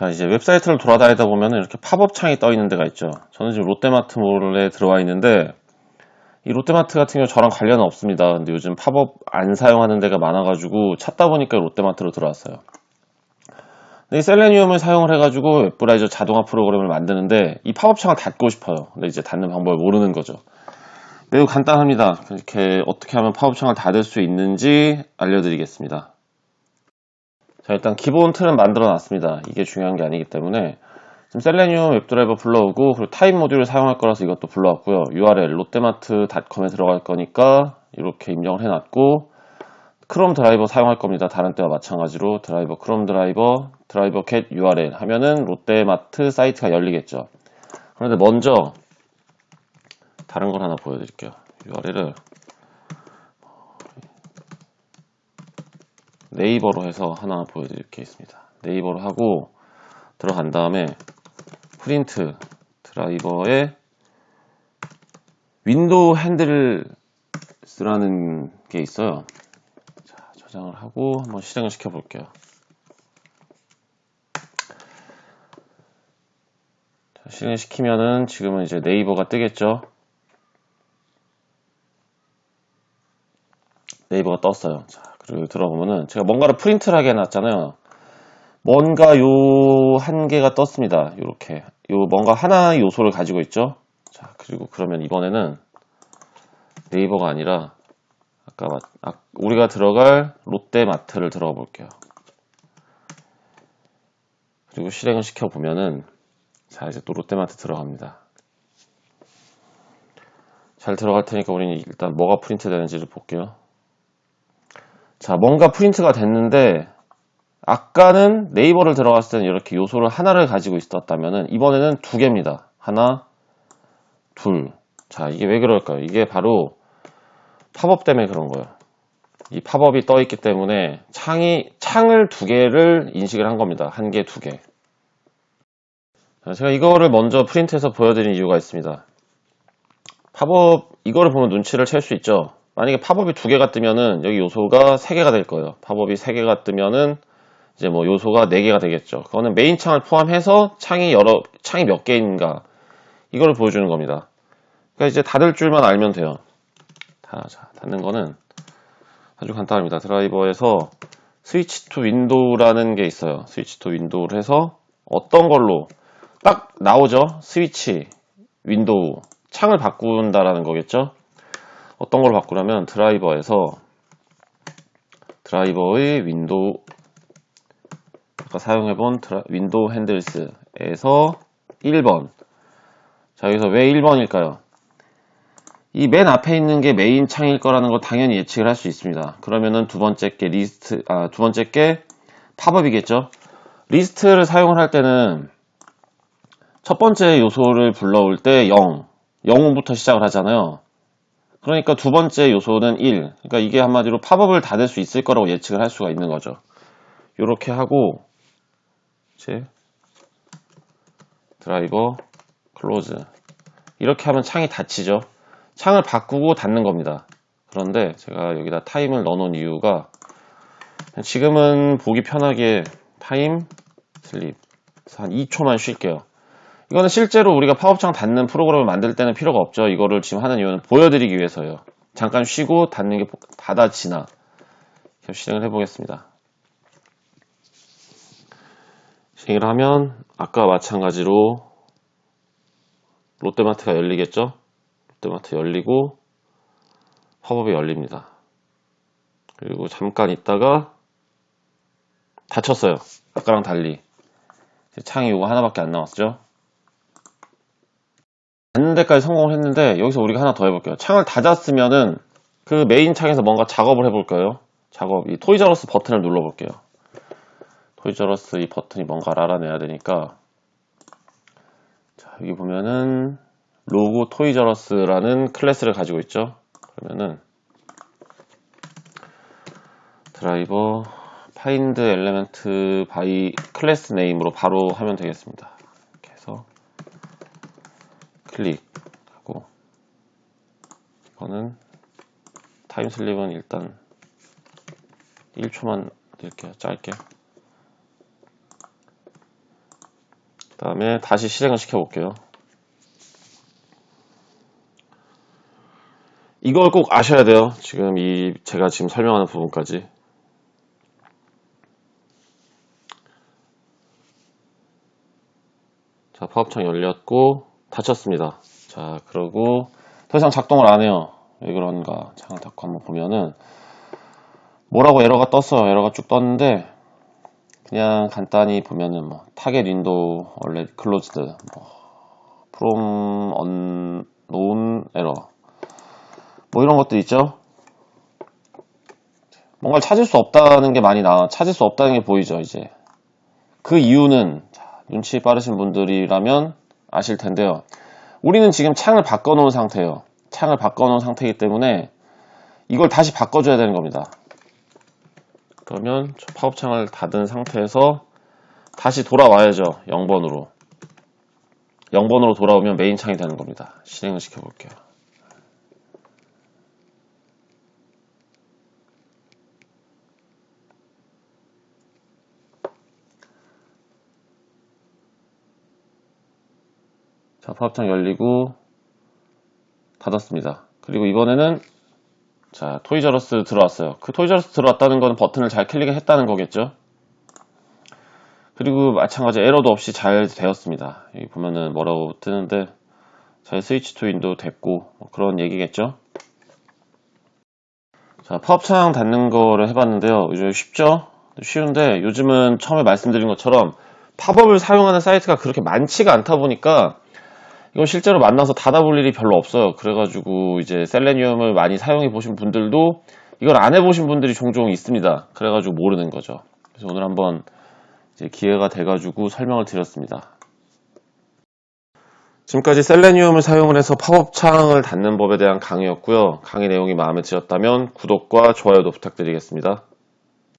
자, 이제 웹사이트를 돌아다니다 보면 이렇게 팝업 창이 떠 있는 데가 있죠. 저는 지금 롯데마트몰에 들어와 있는데, 이 롯데마트 같은 경우 저랑 관련은 없습니다. 근데 요즘 팝업 안 사용하는 데가 많아 가지고 찾다 보니까 롯데마트로 들어왔어요. 이 셀레니움을 사용을 해 가지고 웹브라이저 자동화 프로그램을 만드는데 이 팝업 창을 닫고 싶어요. 근데 이제 닫는 방법을 모르는 거죠. 매우 간단합니다. 이렇게 어떻게 하면 팝업 창을 닫을 수 있는지 알려드리겠습니다. 자, 일단 기본 틀은 만들어 놨습니다. 이게 중요한 게 아니기 때문에 지금 셀레니움 웹드라이버 불러오고 그리고 타입 모듈을 사용할 거라서 이것도 불러왔고요. URL 롯데마트닷컴에 들어갈 거니까 이렇게 입력을 해놨고 크롬 드라이버 사용할 겁니다. 다른 때와 마찬가지로 드라이버 크롬 드라이버 드라이버 겟 URL 하면은 롯데마트 사이트가 열리겠죠. 그런데 먼저 다른 걸 하나 보여드릴게요. URL을 네이버로 해서 하나 보여드릴 게 있습니다. 네이버로 하고 들어간 다음에 프린트 드라이버에 윈도우 핸들을 쓰라는 게 있어요. 자, 저장을 하고 한번 실행을 시켜 볼게요. 실행 시키면은 지금은 이제 네이버가 뜨겠죠. 네이버가 떴어요. 자, 들어보면은 제가 뭔가를 프린트를 하게 해놨잖아요. 뭔가 요 한 개가 떴습니다. 이렇게 요 뭔가 하나의 요소를 가지고 있죠. 자 그리고 그러면 이번에는 네이버가 아니라 아까 아, 우리가 들어갈 롯데마트를 들어가 볼게요. 그리고 실행을 시켜 보면은 자 이제 또 롯데마트 들어갑니다. 잘 들어갈 테니까 우리는 일단 뭐가 프린트 되는지를 볼게요. 자 뭔가 프린트가 됐는데 아까는 네이버를 들어갔을 때는 이렇게 요소를 하나를 가지고 있었다면 이번에는 두 개입니다. 하나, 둘. 자, 이게 왜 그럴까요? 이게 바로 팝업 때문에 그런 거예요. 이 팝업이 떠 있기 때문에 창이 창을 두 개를 인식을 한 겁니다. 한 개, 두 개. 제가 이거를 먼저 프린트해서 보여드린 이유가 있습니다. 팝업 이거를 보면 눈치를 챌 수 있죠. 만약에 팝업이 두 개가 뜨면은 여기 요소가 세 개가 될 거예요. 팝업이 세 개가 뜨면은 이제 뭐 요소가 4개가 되겠죠. 그거는 메인 창을 포함해서 창이 여러, 창이 몇 개인가, 이걸 보여주는 겁니다. 그러니까 이제 닫을 줄만 알면 돼요. 다, 자, 닫는 거는 아주 간단합니다. 드라이버에서 스위치 투 윈도우라는 게 있어요. 스위치 투 윈도우를 해서 어떤 걸로 딱 나오죠. 스위치, 윈도우, 창을 바꾼다라는 거겠죠. 어떤 걸 바꾸려면 드라이버에서 드라이버의 윈도우 아까 사용해본 윈도우 핸들스에서 1번 자 여기서 왜 1번일까요? 이 맨 앞에 있는 게 메인 창일 거라는 거 당연히 예측을 할 수 있습니다. 그러면은 두 번째 게 리스트, 아, 두 번째 게 팝업이겠죠? 리스트를 사용을 할 때는 첫 번째 요소를 불러올 때 0, 0부터 시작을 하잖아요. 그러니까 두 번째 요소는 1. 그러니까 이게 한마디로 팝업을 닫을 수 있을 거라고 예측을 할 수가 있는 거죠. 이렇게 하고 이제 드라이버 클로즈. 이렇게 하면 창이 닫히죠. 창을 바꾸고 닫는 겁니다. 그런데 제가 여기다 타임을 넣어 놓은 이유가 지금은 보기 편하게 타임 슬립. 한 2초만 쉴게요 이거는 실제로 우리가 팝업창 닫는 프로그램을 만들 때는 필요가 없죠 이거를 지금 하는 이유는 보여드리기 위해서예요 잠깐 쉬고 닫는 게 닫아지나 실행을 해보겠습니다 실행을 하면 아까 마찬가지로 롯데마트가 열리겠죠? 롯데마트 열리고 팝업이 열립니다. 그리고 잠깐 있다가 닫혔어요. 아까랑 달리. 창이 이거 하나밖에 안 나왔죠? 닫는 데까지 성공을 했는데 여기서 우리가 하나 더 해볼게요. 창을 닫았으면은 그 메인 창에서 뭔가 작업을 해볼까요? 작업, 이 토이자러스 버튼을 눌러볼게요. 토이저러스 이 버튼이 뭔가를 알아내야 되니까 자 여기 보면은 로고 토이저러스라는 클래스를 가지고 있죠 그러면은 드라이버 파인드 엘레멘트 바이 클래스 네임으로 바로 하면 되겠습니다 이렇게 해서 클릭하고 이거는 타임슬립은 일단 1초만 이렇게 짧게 그 다음에 다시 실행을 시켜볼게요. 이걸 꼭 아셔야 돼요. 지금 이 제가 지금 설명하는 부분까지. 자, 파업창 열렸고 닫혔습니다. 자, 그러고 더 이상 작동을 안 해요. 왜 그런가? 창을 닫고 한번 보면은 뭐라고 에러가 떴어요. 에러가 쭉 떴는데 그냥 간단히 보면은 뭐 타겟 윈도우 원래 클로즈드 뭐 from error 뭐 이런 것들 있죠. 뭔가를 찾을 수 없다는 게 많이 나와 찾을 수 없다는 게 보이죠 이제 그 이유는 자, 눈치 빠르신 분들이라면 아실 텐데요. 우리는 지금 창을 바꿔놓은 상태예요. 창을 바꿔놓은 상태이기 때문에 이걸 다시 바꿔줘야 되는 겁니다. 그러면 저 팝업창을 닫은 상태에서 다시 돌아와야죠. 0번으로. 0번으로 돌아오면 메인 창이 되는 겁니다. 실행을 시켜볼게요. 자, 팝업창 열리고 닫았습니다. 그리고 이번에는 자, 토이저러스 들어왔어요. 그 토이저러스 들어왔다는 건 버튼을 잘 클릭했다는 거겠죠? 그리고 마찬가지 에러도 없이 잘 되었습니다. 여기 보면은 뭐라고 뜨는데 잘 스위치 투 윈도우 됐고 뭐 그런 얘기겠죠? 자, 팝창 닫는 거를 해봤는데요. 요즘 쉽죠? 쉬운데 요즘은 처음에 말씀드린 것처럼 팝업을 사용하는 사이트가 그렇게 많지가 않다 보니까 이거 실제로 만나서 닫아볼 일이 별로 없어요. 그래가지고 이제 셀레니움을 많이 사용해 보신 분들도 이걸 안 해보신 분들이 종종 있습니다. 그래가지고 모르는 거죠. 그래서 오늘 한번 기회가 돼가지고 설명을 드렸습니다. 지금까지 셀레니움을 사용을 해서 팝업 창을 닫는 법에 대한 강의였고요. 강의 내용이 마음에 드셨다면 구독과 좋아요도 부탁드리겠습니다.